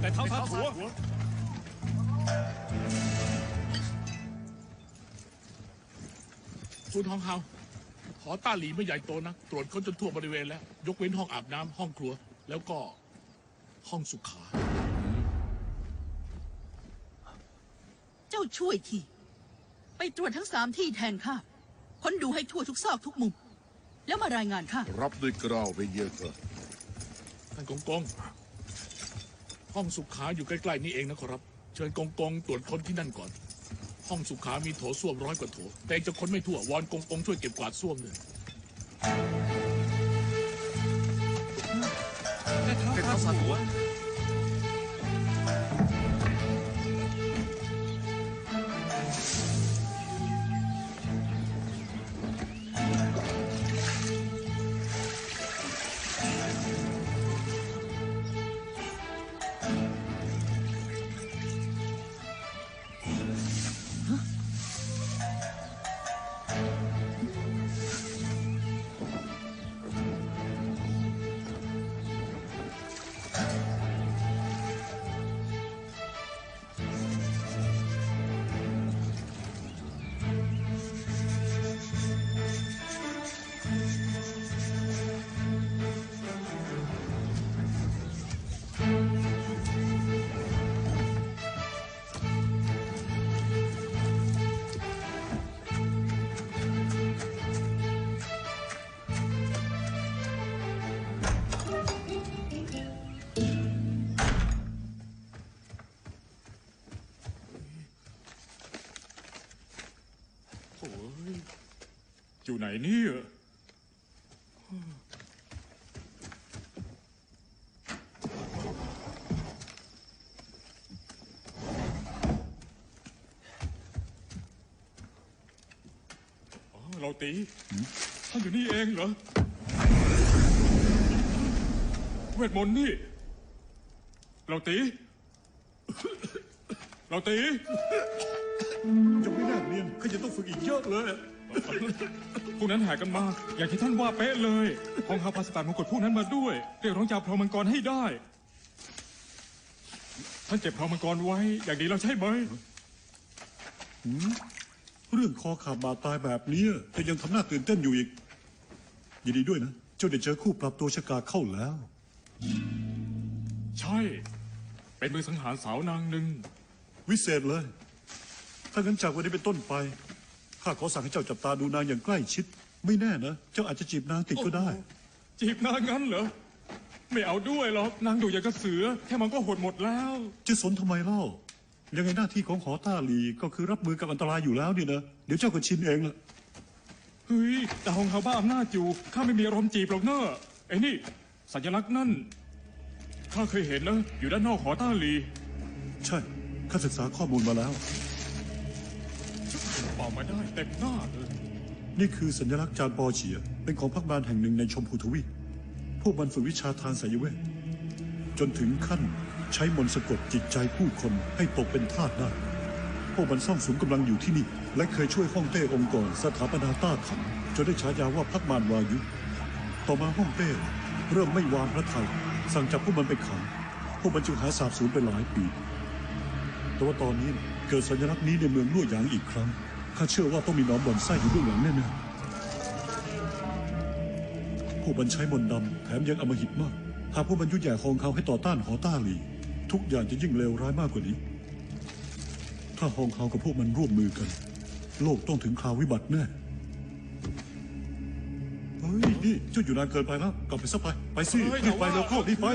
แต่เท้าทาถัว คุณทองเฮาหอต้าหลีไม่ใหญ่โตนะตรวจค้นจนทั่วบริเวณแล้ว ยกเว้นห้องอาบน้ำห้องครัว แล้วก็ห้องสุขา เจ้าช่วยที ไปตรวจทั้งสามที่แทนข้าค้นดูให้ทั่วทุกซอกทุกมุม แล้วมารายงานข้ารับด้วยเกล้าวไปเยอะเถอะท่านกงกง ห้องสุขาอยู่ใกล้ๆนี่เองนะครับ เชิญกงกงตรวจค้นที่นั่นก่อน ห้องสุขามีโถส้วมร้อยกว่าโถ แต่จะค้นไม่ทั่ววอนกงกงช่วยเก็บกวาดส้วมเลยแต่เท้าทาถัว อ้ยอยู่ไหนเนี่ยอ๋อเราตีท่านอยู่นี่เองเหรอ เวทมนต์นี่ เราตี เราตี ยังไม่แน่เรียนข้าจะต้องฝึกอีกเยอะเลย พวกนั้นหายกันมา อย่างที่ท่านว่าเป๊ะเลยของฮาพาสตาร์มงกฎพวกนั้นมาด้วย เรียกร้องจากพรหมมังกรให้ได้ ท่านเจ็บพรหมมังกรไว้ อย่างดีแล้วใช่ไหมเรื่องคอขาดบาดตายแบบนี้แต่ยังทำหน้าตื่นเต้นอยู่อีก ยินดีด้วยนะ เจ้าได้เจอคู่ปรับตัวชะกาเข้าแล้ว ใช่ เป็นมือสังหารสาวนางหนึ่งวิเศษเลย ถ้างั้นจากวันนี้เป็นต้นไป ข้าขอสั่งให้เจ้าจับตาดูนางอย่างใกล้ชิด ไม่แน่นะ เจ้าอาจจะจีบนางติดก็ได้ จีบนางงั้นเหรอ ไม่เอาด้วยหรอกนางดูอย่างกระเสือ แค่มันก็หดหมดแล้ว จะสนทำไมเล่า ยังไงหน้าที่ของหอต้าหลีก็คือรับมือกับอันตรายอยู่แล้วนี่นะ เดี๋ยวเจ้าก็ชินเองละเฮ้ยแต่ฮองเฮาบ้าอำนาจอยู่ ข้าไม่มีอารมณ์จีบหรอกเนอะไอ้นี่ สัญลักษณ์นั่น ข้าเคยเห็นนะ อยู่ด้านนอกหอต้าหลี ใช่ ข้าศึกษาข้อมูลมาแล้ว บอกมาได้เต็มหน้าเลย นี่คือสัญลักษณ์จานปอเฉีย เป็นของพักบานแห่งหนึ่งในชมพูทวีปพวกมันฝึกวิชาทางสายเวทจนถึงขั้นใช้มนต์สะกดจิตใจผู้คนให้ตกเป็นทาสได้ พวกมันซ่องสุมกำลังอยู่ที่นี่ และเคยช่วยฮ่องเต้องค์กรสถาปนาต้าขันจนได้ฉายาว่าพักมานวายุ ต่อมาฮ่องเต้เริ่มไม่วางพระทัยสั่งจับพวกมันไปขัง พวกมันจึงหายสาบสูญไปหลายปี แต่ว่าตอนนี้เกิดสัญลักษณ์นี้ในเมืองลั่วหยางอีกครั้ง ข้าเชื่อว่าต้องมีหนอนบ่อนไส้อยู่เบื้องหลังแน่ๆพวกมันใช้มนต์ดำแถมยังอำมหิตมาก หากพวกมันยุ่ยแย่ฮองเขาให้ต่อต้านหอต้าหลี ทุกอย่างจะยิ่งเลวร้ายมากกว่านี้ ถ้าฮองเขากับพวกมันร่วมมือกัน โลกต้องถึงคราววิบัติแน่เฮ้ยนี่เจ้าอยู่นานเกินไปแล้วกลับไปซะไป ไปสิรีบไปแต่ว่าเร็วเข้ารีบไป